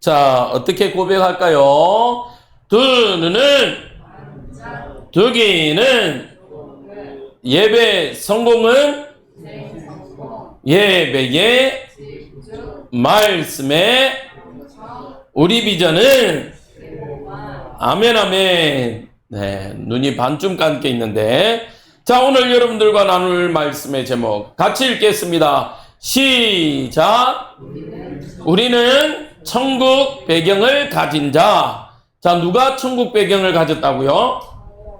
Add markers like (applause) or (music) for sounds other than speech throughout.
자, 어떻게 고백할까요? 두 눈은 두 귀는 예배 성공은 예배의 말씀에 우리 비전은 아멘 아멘. 네 눈이 반쯤 감겨 있는데. 자 오늘 여러분들과 나눌 말씀의 제목 같이 읽겠습니다. 시작. 우리는 천국 배경을 가진 자. 자, 누가 천국 배경을 가졌다고요?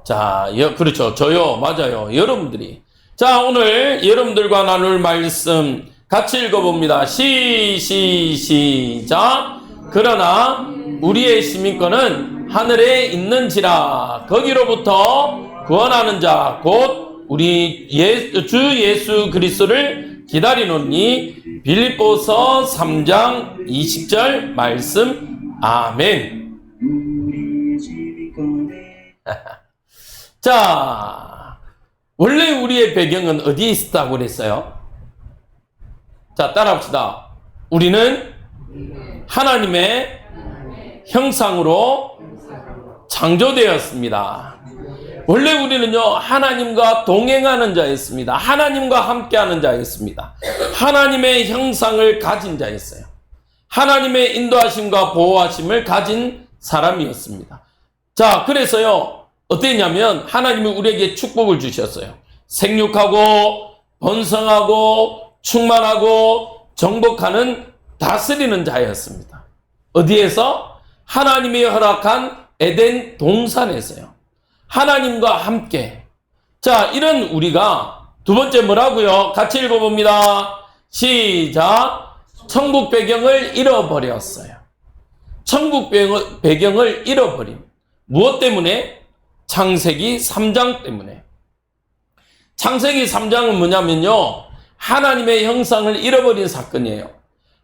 자, 여, 그렇죠. 저요. 맞아요. 여러분들이. 자, 오늘 여러분들과 나눌 말씀 같이 읽어봅니다. 시, 시, 시작. 그러나 우리의 시민권은 하늘에 있는지라 거기로부터 구원하는 자, 곧 우리 예, 주 예수 그리스도를 기다리노니 빌립보서 3장 20절 말씀 아멘. (laughs) 자, 원래 우리의 배경은 어디에 있었다고 그랬어요? 자, 따라합시다. 우리는 하나님의 형상으로 창조되었습니다. 원래 우리는요, 하나님과 동행하는 자였습니다. 하나님과 함께하는 자였습니다. 하나님의 형상을 가진 자였어요. 하나님의 인도하심과 보호하심을 가진 사람이었습니다. 자, 그래서요, 어땠냐면, 하나님이 우리에게 축복을 주셨어요. 생육하고, 번성하고, 충만하고, 정복하는 다스리는 자였습니다. 어디에서? 하나님이 허락한 에덴 동산에서요. 하나님과 함께. 자, 이런 우리가 두 번째 뭐라고요? 같이 읽어봅니다. 시작. 천국 배경을 잃어버렸어요. 천국 배경- 배경을 잃어버림. 무엇 때문에? 창세기 3장 때문에. 창세기 3장은 뭐냐면요. 하나님의 형상을 잃어버린 사건이에요.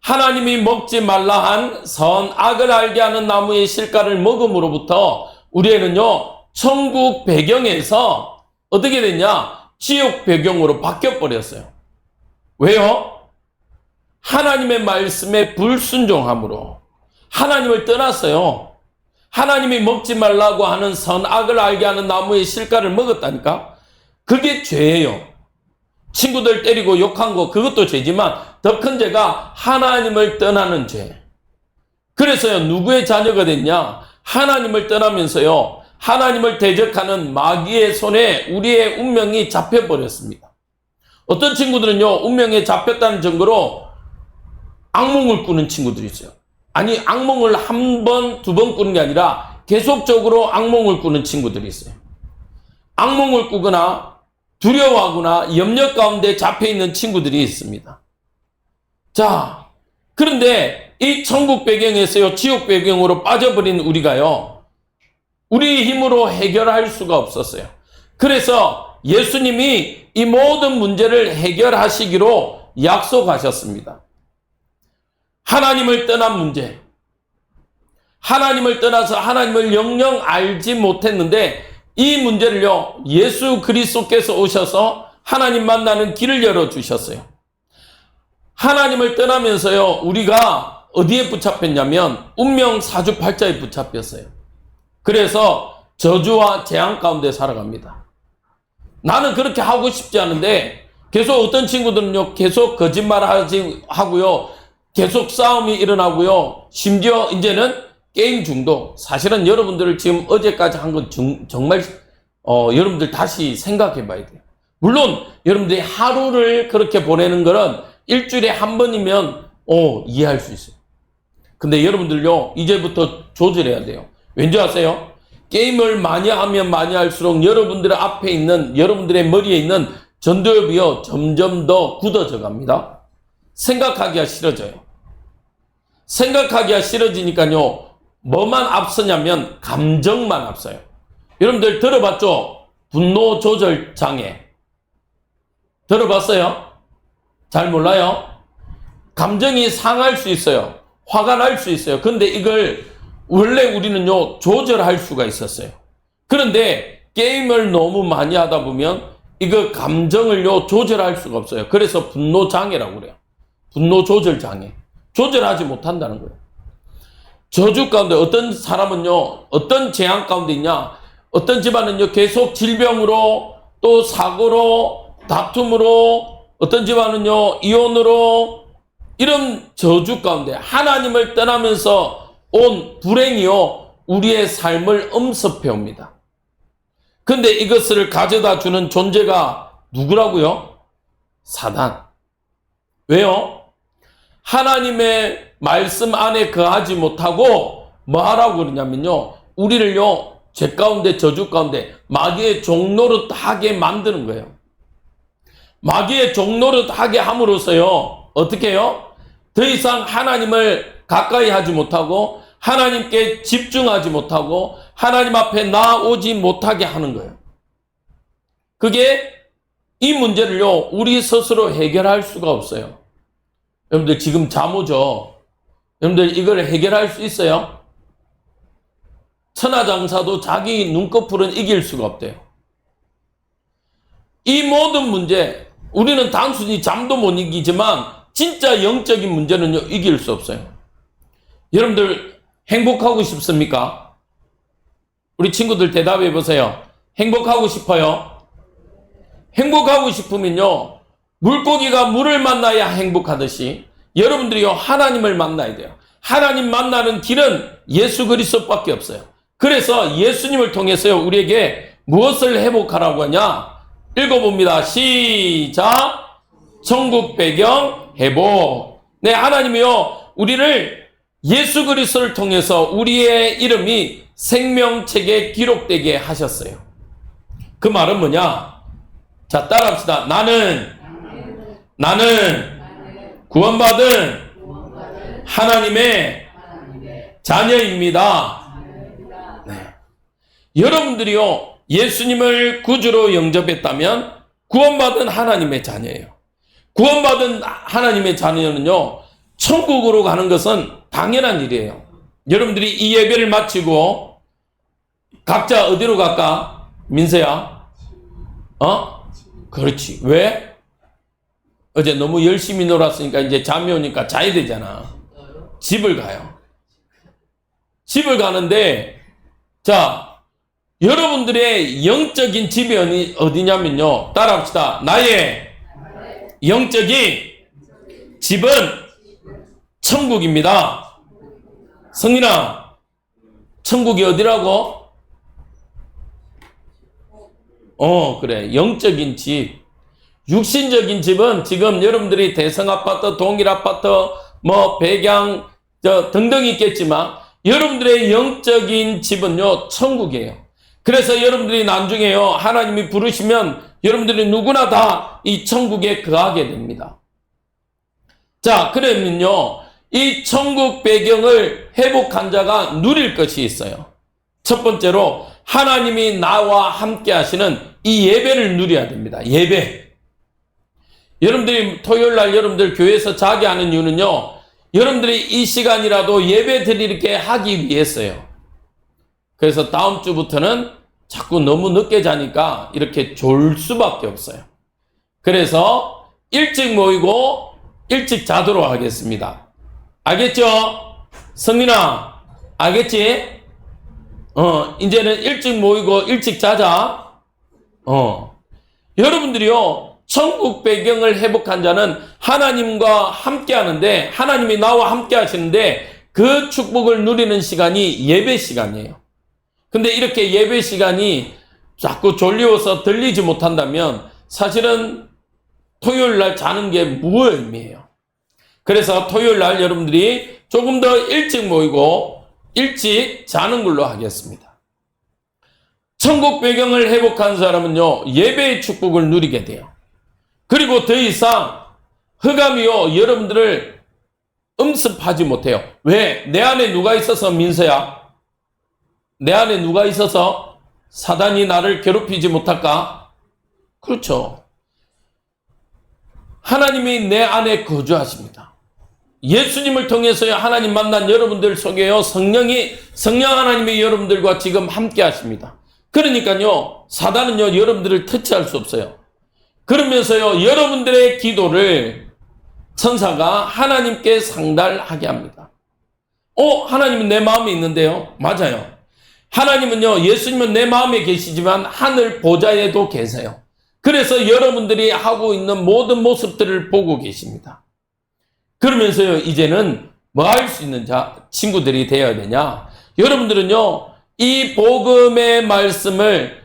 하나님이 먹지 말라 한 선악을 알게 하는 나무의 실과를 먹음으로부터 우리에는요, 천국 배경에서 어떻게 됐냐? 지옥 배경으로 바뀌어 버렸어요. 왜요? 하나님의 말씀에 불순종함으로 하나님을 떠났어요. 하나님이 먹지 말라고 하는 선악을 알게 하는 나무의 실과를 먹었다니까? 그게 죄예요. 친구들 때리고 욕한 거 그것도 죄지만 더 큰 죄가 하나님을 떠나는 죄. 그래서요, 누구의 자녀가 됐냐? 하나님을 떠나면서요, 하나님을 대적하는 마귀의 손에 우리의 운명이 잡혀버렸습니다. 어떤 친구들은요, 운명에 잡혔다는 증거로 악몽을 꾸는 친구들이 있어요. 아니, 악몽을 한 번, 두 번 꾸는 게 아니라 계속적으로 악몽을 꾸는 친구들이 있어요. 악몽을 꾸거나 두려워하거나 염려 가운데 잡혀 있는 친구들이 있습니다. 자, 그런데 이 천국 배경에서요, 지옥 배경으로 빠져버린 우리가요, 우리 힘으로 해결할 수가 없었어요. 그래서 예수님이 이 모든 문제를 해결하시기로 약속하셨습니다. 하나님을 떠난 문제. 하나님을 떠나서 하나님을 영영 알지 못했는데 이 문제를요, 예수 그리스도께서 오셔서 하나님 만나는 길을 열어 주셨어요. 하나님을 떠나면서요, 우리가 어디에 붙잡혔냐면, 운명 사주팔자에 붙잡혔어요. 그래서 저주와 재앙 가운데 살아갑니다. 나는 그렇게 하고 싶지 않은데, 계속 어떤 친구들은요, 계속 거짓말 하지, 하고요, 계속 싸움이 일어나고요, 심지어 이제는 게임 중독. 사실은 여러분들을 지금 어제까지 한 건 정말, 어, 여러분들 다시 생각해 봐야 돼요. 물론, 여러분들이 하루를 그렇게 보내는 거는 일주일에 한 번이면, 어, 이해할 수 있어요. 근데 여러분들요, 이제부터 조절해야 돼요. 왠지 아세요? 게임을 많이 하면 많이 할수록 여러분들 앞에 있는, 여러분들의 머리에 있는 전두엽이요, 점점 더 굳어져 갑니다. 생각하기가 싫어져요. 생각하기가 싫어지니까요, 뭐만 앞서냐면 감정만 앞서요. 여러분들 들어봤죠? 분노 조절 장애. 들어봤어요? 잘 몰라요? 감정이 상할 수 있어요. 화가 날 수 있어요. 근데 이걸 원래 우리는요, 조절할 수가 있었어요. 그런데 게임을 너무 많이 하다 보면 이거 감정을요, 조절할 수가 없어요. 그래서 분노 장애라고 그래요. 분노 조절 장애. 조절하지 못한다는 거예요. 저주 가운데 어떤 사람은요, 어떤 재앙 가운데 있냐? 어떤 집안은요, 계속 질병으로, 또 사고로, 다툼으로, 어떤 집안은요, 이혼으로, 이런 저주 가운데 하나님을 떠나면서 온 불행이요, 우리의 삶을 엄습해 옵니다. 근데 이것을 가져다 주는 존재가 누구라고요? 사단. 왜요? 하나님의 말씀 안에 거하지 못하고 뭐 하라고 그러냐면요. 우리를요. 죄 가운데 저주 가운데 마귀의 종노릇 하게 만드는 거예요. 마귀의 종노릇 하게 함으로써요. 어떻게 해요? 더 이상 하나님을 가까이 하지 못하고 하나님께 집중하지 못하고 하나님 앞에 나오지 못하게 하는 거예요. 그게 이 문제를요. 우리 스스로 해결할 수가 없어요. 여러분들 지금 잠오죠? 여러분들 이걸 해결할 수 있어요? 천하장사도 자기 눈꺼풀은 이길 수가 없대요. 이 모든 문제, 우리는 단순히 잠도 못 이기지만 진짜 영적인 문제는요, 이길 수 없어요. 여러분들 행복하고 싶습니까? 우리 친구들 대답해 보세요. 행복하고 싶어요? 행복하고 싶으면요, 물고기가 물을 만나야 행복하듯이 여러분들이요, 하나님을 만나야 돼요. 하나님 만나는 길은 예수 그리스도밖에 없어요. 그래서 예수님을 통해서요, 우리에게 무엇을 회복하라고 하냐? 읽어봅니다. 시작. 천국 배경 회복. 네, 하나님이요, 우리를 예수 그리스도를 통해서 우리의 이름이 생명책에 기록되게 하셨어요. 그 말은 뭐냐? 자, 따라합시다. 나는, 나는 구원받은 하나님의 자녀입니다. 네. 여러분들이요, 예수님을 구주로 영접했다면 구원받은 하나님의 자녀예요. 구원받은 하나님의 자녀는요, 천국으로 가는 것은 당연한 일이에요. 여러분들이 이 예배를 마치고 각자 어디로 갈까? 민서야? 어? 그렇지. 왜? 어제 너무 열심히 놀았으니까 이제 잠이 오니까 자야 되잖아. 집을 가요. 집을 가는데, 자, 여러분들의 영적인 집이 어디, 어디냐면요. 따라합시다. 나의 영적인 집은 천국입니다. 성민아, 천국이 어디라고? 어, 그래. 영적인 집. 육신적인 집은 지금 여러분들이 대성 아파트, 동일 아파트, 뭐 백양 저 등등 있겠지만 여러분들의 영적인 집은요 천국이에요. 그래서 여러분들이 나중에요 하나님이 부르시면 여러분들이 누구나 다 이 천국에 거하게 됩니다. 자 그러면요 이 천국 배경을 회복한 자가 누릴 것이 있어요. 첫 번째로 하나님이 나와 함께 하시는 이 예배를 누려야 됩니다. 예배. 여러분들이 토요일 날 여러분들 교회에서 자게 하는 이유는요. 여러분들이 이 시간이라도 예배 드리게 하기 위해서요. 그래서 다음 주부터는 자꾸 너무 늦게 자니까 이렇게 졸 수밖에 없어요. 그래서 일찍 모이고 일찍 자도록 하겠습니다. 알겠죠? 성민아, 알겠지? 어, 이제는 일찍 모이고 일찍 자자. 어. 여러분들이요, 천국 배경을 회복한 자는 하나님과 함께 하는데, 하나님이 나와 함께 하시는데, 그 축복을 누리는 시간이 예배 시간이에요. 근데 이렇게 예배 시간이 자꾸 졸리워서 들리지 못한다면, 사실은 토요일 날 자는 게 무의미해요. 그래서 토요일 날 여러분들이 조금 더 일찍 모이고, 일찍 자는 걸로 하겠습니다. 천국 배경을 회복한 사람은요, 예배의 축복을 누리게 돼요. 그리고 더 이상 흑암이요, 여러분들을 음습하지 못해요. 왜? 내 안에 누가 있어서 민서야? 내 안에 누가 있어서 사단이 나를 괴롭히지 못할까? 그렇죠. 하나님이 내 안에 거주하십니다. 예수님을 통해서요, 하나님 만난 여러분들 속에요, 성령이, 성령 하나님이 여러분들과 지금 함께 하십니다. 그러니까요, 사단은요, 여러분들을 터치할 수 없어요. 그러면서요, 여러분들의 기도를 천사가 하나님께 상달하게 합니다. 어, 하나님은 내 마음에 있는데요. 맞아요. 하나님은요, 예수님은 내 마음에 계시지만 하늘 보좌에도 계세요. 그래서 여러분들이 하고 있는 모든 모습들을 보고 계십니다. 그러면서요, 이제는 뭐 할 수 있는 자, 친구들이 되어야 되냐? 여러분들은요, 이 복음의 말씀을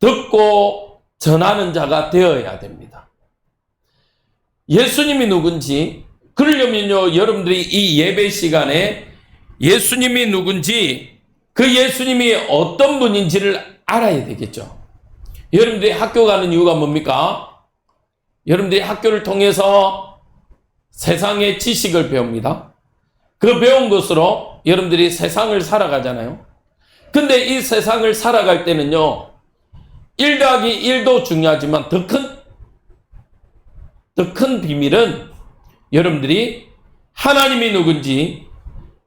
듣고 전하는 자가 되어야 됩니다. 예수님이 누군지, 그러려면요, 여러분들이 이 예배 시간에 예수님이 누군지, 그 예수님이 어떤 분인지를 알아야 되겠죠. 여러분들이 학교 가는 이유가 뭡니까? 여러분들이 학교를 통해서 세상의 지식을 배웁니다. 그 배운 것으로 여러분들이 세상을 살아가잖아요. 근데 이 세상을 살아갈 때는요, 1 더하기 1도 중요하지만 더 큰, 더 큰 비밀은 여러분들이 하나님이 누군지,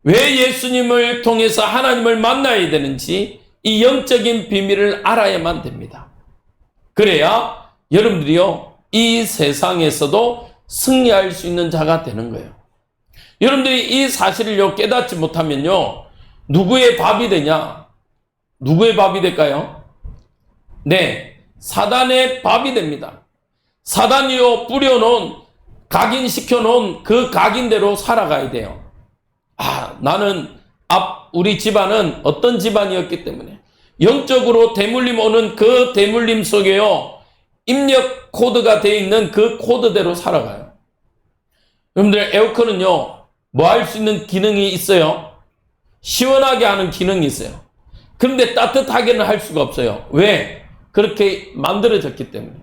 왜 예수님을 통해서 하나님을 만나야 되는지, 이 영적인 비밀을 알아야만 됩니다. 그래야 여러분들이요, 이 세상에서도 승리할 수 있는 자가 되는 거예요. 여러분들이 이 사실을요, 깨닫지 못하면요, 누구의 밥이 되냐? 누구의 밥이 될까요? 네, 사단의 밥이 됩니다. 사단이요, 뿌려놓은, 각인시켜놓은 그 각인대로 살아가야 돼요. 아, 나는 앞, 우리 집안은 어떤 집안이었기 때문에 영적으로 대물림 오는 그 대물림 속에요. 입력 코드가 되어 있는 그 코드대로 살아가요. 여러분들 에어컨은요. 뭐 할 수 있는 기능이 있어요? 시원하게 하는 기능이 있어요. 그런데 따뜻하게는 할 수가 없어요. 왜? 그렇게 만들어졌기 때문에.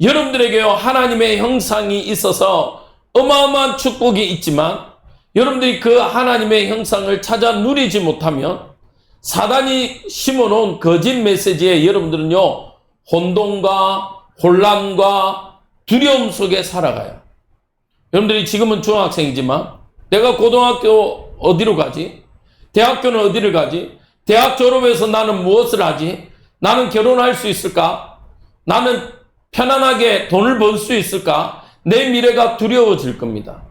여러분들에게요. 하나님의 형상이 있어서 어마어마한 축복이 있지만 여러분들이 그 하나님의 형상을 찾아 누리지 못하면 사단이 심어놓은 거짓 메시지에 여러분들은요, 혼돈과 혼란과 두려움 속에 살아가요. 여러분들이 지금은 중학생이지만, 내가 고등학교 어디로 가지? 대학교는 어디를 가지? 대학 졸업해서 나는 무엇을 하지? 나는 결혼할 수 있을까? 나는 편안하게 돈을 벌 수 있을까? 내 미래가 두려워질 겁니다.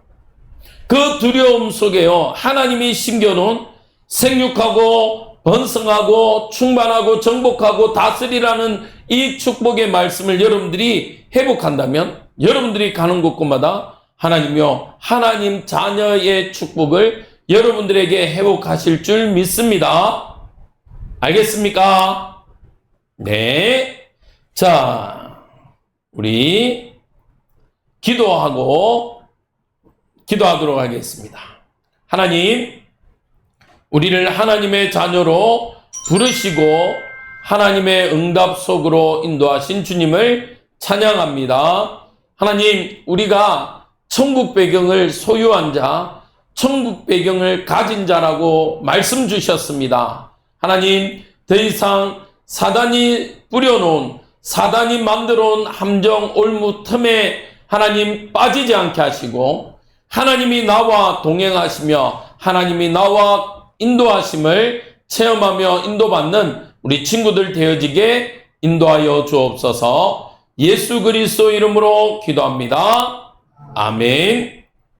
그 두려움 속에요, 하나님이 심겨놓은 생육하고 번성하고 충만하고 정복하고 다스리라는 이 축복의 말씀을 여러분들이 회복한다면 여러분들이 가는 곳곳마다 하나님이요 하나님 자녀의 축복을 여러분들에게 회복하실 줄 믿습니다. 알겠습니까? 네. 자, 우리 기도하고 기도하도록 하겠습니다. 하나님, 우리를 하나님의 자녀로 부르시고 하나님의 응답 속으로 인도하신 주님을 찬양합니다. 하나님, 우리가 천국 배경을 소유한 자, 천국 배경을 가진 자라고 말씀 주셨습니다. 하나님, 더 이상 사단이 뿌려놓은, 사단이 만들어 온 함정 올무 틈에 하나님 빠지지 않게 하시고, 하나님이 나와 동행하시며, 하나님이 나와 인도하심을 체험하며 인도받는 우리 친구들 되어지게 인도하여 주옵소서 예수 그리스도 이름으로 기도합니다. 아멘.